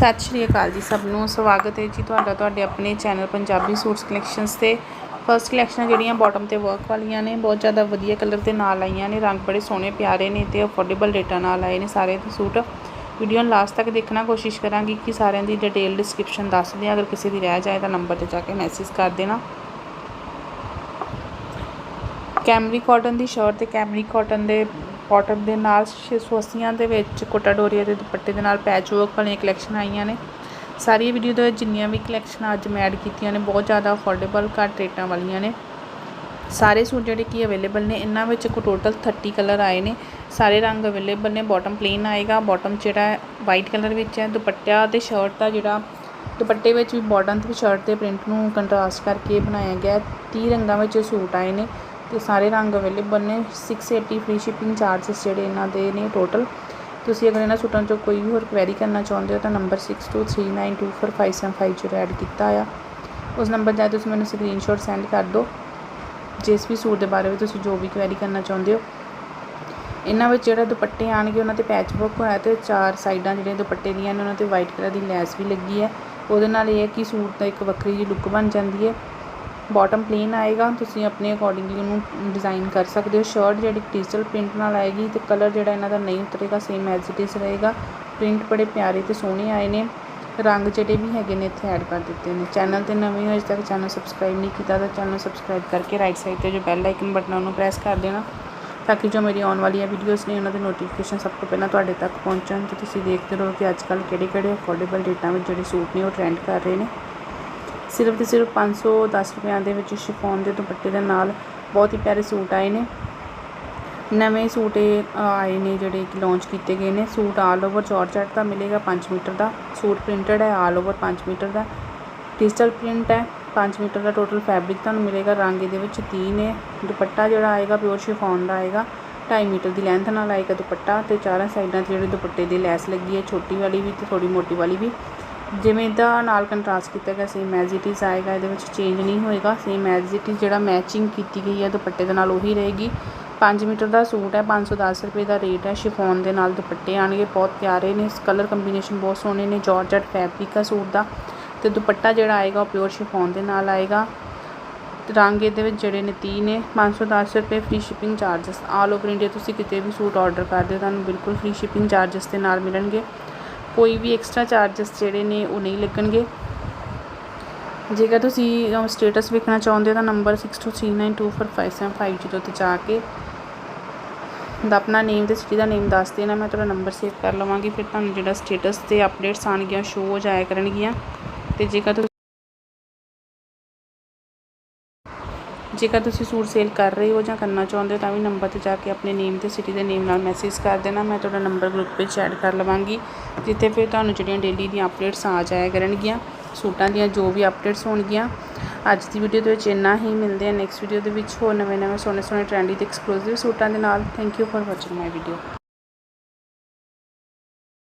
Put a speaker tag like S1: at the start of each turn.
S1: ਸਤਿ ਸ਼੍ਰੀ ਅਕਾਲ ਜੀ ਸਭ ਨੂੰ। ਸਵਾਗਤ ਹੈ ਜੀ ਤੁਹਾਡਾ ਤੁਹਾਡੇ ਆਪਣੇ ਚੈਨਲ ਪੰਜਾਬੀ ਸੂਟਸ ਕਲੈਕਸ਼ਨਸ ਤੇ। ਫਰਸਟ ਕਲੈਕਸ਼ਨ ਜਿਹੜੀਆਂ ਬਾਟਮ ਤੇ ਵਰਕ ਵਾਲੀਆਂ ਨੇ, ਬਹੁਤ ਜ਼ਿਆਦਾ ਵਧੀਆ ਕਲਰ ਦੇ ਨਾਲ ਆਈਆਂ ਨੇ, ਰੰਗ ਬੜੇ ਸੋਹਣੇ ਪਿਆਰੇ ਨੇ ਤੇ ਅਫੋਰਡੇਬਲ ਰੇਟਾਂ ਨਾਲ ਆਏ ਨੇ ਸਾਰੇ ਦੇ ਸੂਟ। ਵੀਡੀਓ ਨੂੰ ਲਾਸਟ ਤੱਕ ਦੇਖਣਾ, ਕੋਸ਼ਿਸ਼ ਕਰਾਂਗੀ ਕਿ ਸਾਰਿਆਂ ਦੀ ਡਿਟੇਲ ਡਿਸਕ੍ਰਿਪਸ਼ਨ ਦੱਸ ਦਿਆਂ। ਅਗਰ ਕਿਸੇ ਦੀ ਰਹਿ ਜਾਏ ਤਾਂ ਨੰਬਰ ਤੇ ਜਾ ਕੇ ਮੈਸੇਜ ਕਰ ਦੇਣਾ। ਕੈਮਰੀ ਕਾਟਨ ਦੀ ਸ਼ਰਟ ਤੇ ਕੈਮਰੀ ਕਾਟਨ ਦੇ ਕਾਟਨ ਦੇ ਨਾਲ 680 ਦੇ ਵਿੱਚ ਕੋਟਾ ਡੋਰੀਆ ਦੇ ਦੁਪੱਟੇ ਦੇ ਨਾਲ ਪੈਚ ਵਰਕ ਵਾਲੀਆਂ ਕਲੈਕਸ਼ਨ ਆਈਆਂ ਨੇ। ਸਾਰੀ ਵੀਡੀਓ ਦੇ ਵਿੱਚ ਜਿੰਨੀਆਂ ਵੀ ਕਲੈਕਸ਼ਨ ਅੱਜ ਮੈਂ ਐਡ ਕੀਤੀਆਂ ਨੇ, ਬਹੁਤ ਜ਼ਿਆਦਾ ਅਫੋਰਡੇਬਲ ਘੱਟ ਰੇਟਾਂ ਵਾਲੀਆਂ ਨੇ। ਸਾਰੇ ਸੂਟ ਜਿਹੜੇ ਕੀ ਅਵੇਲੇਬਲ ਨੇ, ਇਹਨਾਂ ਵਿੱਚ ਕੋ ਟੋਟਲ 30 ਕਲਰ ਆਏ ਨੇ। ਸਾਰੇ ਰੰਗ ਅਵੇਲੇਬਲ ਨੇ ਬਾਟਮ ਪਲੇਨ ਆਏਗਾ ਬਾਟਮ ਜਿਹੜਾ ਵਾਈਟ ਕਲਰ ਵਿੱਚ ਹੈ। ਦੁਪੱਟਾ ਤੇ ਸ਼ਰਟ ਦਾ ਜਿਹੜਾ ਦੁਪੱਟੇ ਵਿੱਚ ਵੀ ਬਾਟਮ ਤੇ ਸ਼ਰਟ ਦੇ ਪ੍ਰਿੰਟ ਨੂੰ ਕੰਟਰਾਸਟ ਕਰਕੇ ਬਣਾਇਆ ਗਿਆ 30 ਰੰਗਾਂ ਵਿੱਚ ਸੂਟ ਆਏ ਨੇ। ਤੇ ਸਾਰੇ ਰੰਗ ਅਵੇਲੇਬਲ ਨੇ 680 ਫ੍ਰੀ ਸ਼ਿਪਿੰਗ ਚਾਰजेस ਜਿਹੜੇ ਇਹਨਾਂ ਦੇ ਨੇ ਟੋਟਲ ਤੁਸੀਂ ਅਗਰ ਇਹਨਾਂ ਸੂਟਾਂ ਚੋਂ ਕੋਈ ਵੀ ਹੋਰ ਕੁਐਰੀ ਕਰਨਾ ਚਾਹੁੰਦੇ ਹੋ ਤਾਂ ਨੰਬਰ 6239245750 ਜਿਹੜਾ ਐਡ ਕੀਤਾ ਆ। ਉਸ ਨੰਬਰ 'ਤੇ ਤੁਸੀਂ ਮੈਨੂੰ ਸਕਰੀਨਸ਼ਾਟ ਸੈਂਡ ਕਰ ਦਿਓ। ਜਿਸ ਵੀ ਸੂਟ ਦੇ ਬਾਰੇ ਵਿੱਚ ਤੁਸੀਂ ਜੋ ਵੀ ਕੁਐਰੀ ਕਰਨਾ ਚਾਹੁੰਦੇ ਹੋ। ਇਹਨਾਂ ਵਿੱਚ ਜਿਹੜਾ ਦੁਪੱਟੇ ਆਣਗੇ, ਉਹਨਾਂ ਤੇ ਪੈਚ ਵਰਕ ਹੋਇਆ ਤੇ ਚਾਰ ਸਾਈਡਾਂ ਜਿਹੜੀਆਂ ਦੁਪੱਟੇ ਦੀਆਂ ਨੇ, ਉਹਨਾਂ ਤੇ ਵਾਈਟ ਕਲਰ ਦੀ ਲੈਸ ਵੀ ਲੱਗੀ ਹੈ। ਉਹਦੇ ਨਾਲ ਇਹ ਹੈ ਕਿ ਸੂਟ ਦਾ ਇੱਕ ਵੱਖਰੀ ਜਿਹੀ ਲੁੱਕ ਬਣ ਜਾਂਦੀ ਹੈ। ਬਾਟਮ ਪਲੇਨ ਆਏਗਾ, ਤੁਸੀਂ ਆਪਣੇ ਅਕੋਰਡਿੰਗਲੀ ਉਹਨੂੰ ਡਿਜ਼ਾਈਨ ਕਰ ਸਕਦੇ ਹੋ। ਸ਼ਰਟ ਜਿਹੜੀ ਡਿਜੀਟਲ ਪ੍ਰਿੰਟ ਨਾਲ ਆਏਗੀ ਤੇ ਕਲਰ ਜਿਹੜਾ ਇਹਨਾਂ ਦਾ ਨਹੀਂ ਉਤਰੇਗਾ ਸੇਮ ਐਜ਼ ਇਟ ਇਜ਼ ਰਹੇਗਾ। ਪ੍ਰਿੰਟ ਬੜੇ ਪਿਆਰੇ ਤੇ ਸੋਹਣੇ ਆਏ ਨੇ। ਰੰਗ ਜਿਹੜੇ ਵੀ ਹੈਗੇ ਨੇ ਇੱਥੇ ਐਡ ਕਰ ਦਿੱਤੇ ਨੇ। ਚੈਨਲ ਤੇ ਨਵੇਂ ਹੋ ਅਜੇ ਤੱਕ ਚੈਨਲ ਸਬਸਕ੍ਰਾਈਬ ਨਹੀਂ ਕੀਤਾ ਤਾਂ ਚੈਨਲ ਸਬਸਕ੍ਰਾਈਬ ਕਰਕੇ ਰਾਈਟ ਸਾਈਡ ਤੇ ਜੋ ਬੈਲ ਆਈਕਨ ਬਟਨ ਉਹਨੂੰ ਪ੍ਰੈਸ ਕਰ ਦੇਣਾ ਤਾਂ ਕਿ ਜੋ ਮੇਰੀ ਆਉਣ ਵਾਲੀਆਂ ਵੀਡੀਓਜ਼ ਨੇ ਉਹਨਾਂ ਦੇ ਨੋਟੀਫਿਕੇਸ਼ਨ ਸਭ ਤੋਂ ਪਹਿਲਾਂ ਤੁਹਾਡੇ ਤੱਕ ਪਹੁੰਚਣ ਤੇ ਤੁਸੀਂ ਦੇਖਦੇ ਰਹੋ ਕਿ ਅੱਜ ਕੱਲ੍ਹ ਕਿਹੜੇ ਕਿਹੜੇ ਅਫੋਰਡੇਬਲ ਰੇਟਾਂ ਵਿੱਚ ਜਿਹੜੇ ਸੂਟ ਨੇ ਉਹ ਟ੍ਰੈਂਡ ਕਰ ਰਹੇ ਨੇ। ਸਿਰਫ ਤੇ ਸਿਰਫ 510 ਰੁਪਿਆਂ ਦੇ ਵਿੱਚ ਸ਼ਿਫੋਨ ਦੇ ਦੁਪੱਟੇ ਦੇ ਨਾਲ ਬਹੁਤ ਹੀ ਪਿਆਰੇ ਸੂਟ ਆਏ ਨੇ। ਨਵੇਂ ਸੂਟ ਇਹ ਆਏ ਨੇ ਜਿਹੜੇ ਕਿ ਲਾਂਚ ਕੀਤੇ ਗਏ ਨੇ। ਸੂਟ ਆਲ ਓਵਰ ਜਾਰਜਟ ਦਾ ਮਿਲੇਗਾ 5 ਮੀਟਰ ਦਾ। ਸੂਟ ਪ੍ਰਿੰਟਡ ਹੈ ਆਲ ਓਵਰ 5 ਮੀਟਰ ਦਾ। ਡਿਜੀਟਲ ਪ੍ਰਿੰਟ ਹੈ 5 ਮੀਟਰ ਦਾ ਟੋਟਲ ਫੈਬਰਿਕ ਤੁਹਾਨੂੰ ਮਿਲੇਗਾ। ਰੰਗ ਇਹਦੇ ਵਿੱਚ 3 ਨੇ। ਦੁਪੱਟਾ ਜਿਹੜਾ ਆਏਗਾ ਪਿਓਰ ਸ਼ਿਫੋਨ ਦਾ ਆਏਗਾ। 2.5 ਮੀਟਰ ਦੀ ਲੈਂਥ ਨਾਲ ਆਏਗਾ ਦੁਪੱਟਾ ਤੇ ਚਾਰਾਂ ਸਾਈਡਾਂ ਤੇ ਜਿਹੜੇ ਦੁਪੱਟੇ ਦੀ ਲੈਸ ਲੱਗੀ ਹੈ, ਛੋਟੀ ਵਾਲੀ ਵੀ ਤੇ ਥੋੜੀ ਮੋਟੀ ਵਾਲੀ ਵੀ। ਜਿਵੇਂ ਦਾ ਨਾਲ ਕੰਟਰਾਸਟ ਕੀਤਾ ਗਿਆ ਸੇਮ ਐਜ਼ ਇਜ਼ ਆਏਗਾ, ਇਹਦੇ ਵਿੱਚ ਚੇਂਜ ਨਹੀਂ ਹੋਏਗਾ ਸੇਮ ਐਜ਼ ਜਿਹੜਾ ਮੈਚਿੰਗ ਕੀਤੀ ਗਈ ਹੈ, ਦੁਪੱਟੇ ਦੇ ਨਾਲ ਉਹੀ ਰਹੇਗੀ। 5 ਮੀਟਰ ਦਾ ਸੂਟ ਹੈ 510 ਰੁਪਏ ਦਾ ਰੇਟ ਹੈ ਸ਼ਿਫੋਨ ਦੇ ਨਾਲ ਦੁਪੱਟੇ ਆਣਗੇ ਬਹੁਤ ਪਿਆਰੇ ਨੇ ਕਲਰ ਕੰਬੀਨੇਸ਼ਨ ਬਹੁਤ ਸੋਹਣੇ ਨੇ ਜਾਰਜਟ ਫੈਬਰਿਕ ਆ ਸੂਟ ਦਾ। ਤੇ ਦੁਪੱਟਾ ਜਿਹੜਾ ਆਏਗਾ, ਉਹ ਪਿਓਰ ਸ਼ਿਫੋਨ ਦੇ ਨਾਲ ਆਏਗਾ। ਰੰਗ ਇਹਦੇ ਵਿੱਚ ਜਿਹੜੇ ਨੇ 30 ਨੇ 510 ਰੁਪਏ free shipping charges all over India ਤੁਸੀਂ ਕਿਤੇ ਵੀ ਸੂਟ ਆਰਡਰ ਕਰਦੇ ਹੋ, ਤੁਹਾਨੂੰ ਬਿਲਕੁਲ ਫ੍ਰੀ ਸ਼ਿਪਿੰਗ ਚਾਰजेस ਦੇ ਨਾਲ ਮਿਲਣਗੇ। ਕੋਈ ਵੀ ਐਕਸਟਰਾ ਚਾਰजेस ਜਿਹੜੇ ਨੇ ਉਹ ਨਹੀਂ ਲੱਗਣਗੇ। ਜੇਕਰ ਤੁਸੀਂ ਸਟੇਟਸ ਵੇਖਣਾ ਚਾਹੁੰਦੇ ਹੋ ਤਾਂ ਨੰਬਰ 6239245750 ਤੇ ਜਾ ਕੇ ਦਾ ਆਪਣਾ ਨੇਮ ਤੇ ਸਿਟੀ ਦਾ ਨੇਮ ਦੱਸ ਦੇਣਾ, ਮੈਂ ਤੁਹਾਡਾ ਨੰਬਰ ਸੇਵ ਕਰ ਲਵਾਂਗੀ, ਫਿਰ ਤੁਹਾਨੂੰ ਜਿਹੜਾ ਸਟੇਟਸ ਤੇ ਅਪਡੇਟਸ ਆਣਗੀਆਂ ਸ਼ੋ ਹੋ ਜਾਇਆ ਕਰਨਗੀਆਂ। ਤੇ ਜੇਕਰ ਜੇਕਰ ਤੁਸੀਂ ਸੂਟ ਸੇਲ ਕਰ ਰਹੇ ਹੋ ਜਾਂ ਕਰਨਾ ਚਾਹੁੰਦੇ ਹੋ ਤਾਂ ਵੀ ਨੰਬਰ ਤੇ ਜਾ ਕੇ ਆਪਣੇ ਨੇਮ ਤੇ ਸਿਟੀ ਦੇ ਨੇਮ ਨਾਲ ਮੈਸੇਜ ਕਰ ਦੇਣਾ। ਮੈਂ ਤੁਹਾਡਾ ਨੰਬਰ ਗਰੁੱਪ ਵਿੱਚ ਐਡ ਕਰ ਲਵਾਂਗੀ, ਜਿੱਥੇ ਫਿਰ ਤੁਹਾਨੂੰ ਜਿਹੜੀਆਂ ਡੇਲੀ ਦੀਆਂ ਅਪਡੇਟਸ ਆ ਜਾਇਆ ਕਰਨਗੀਆਂ, ਸੂਟਾਂ ਦੀਆਂ ਜੋ ਵੀ ਅਪਡੇਟਸ ਹੋਣਗੀਆਂ। ਅੱਜ ਦੀ ਵੀਡੀਓ ਦੇ ਵਿੱਚ ਇੰਨਾ ਹੀ। ਮਿਲਦੇ ਆ ਨੈਕਸਟ ਵੀਡੀਓ ਦੇ ਵਿੱਚ। ਹੋਰ ਨਵੇਂ ਨਵੇਂ ਸੋਹਣੇ ਸੋਹਣੇ ਟ੍ਰੈਂਡੀ ਤੇ ਐਕਸਕਲੂਸਿਵ ਸੂਟਾਂ ਦੇ ਨਾਲ। Thank you for watching my video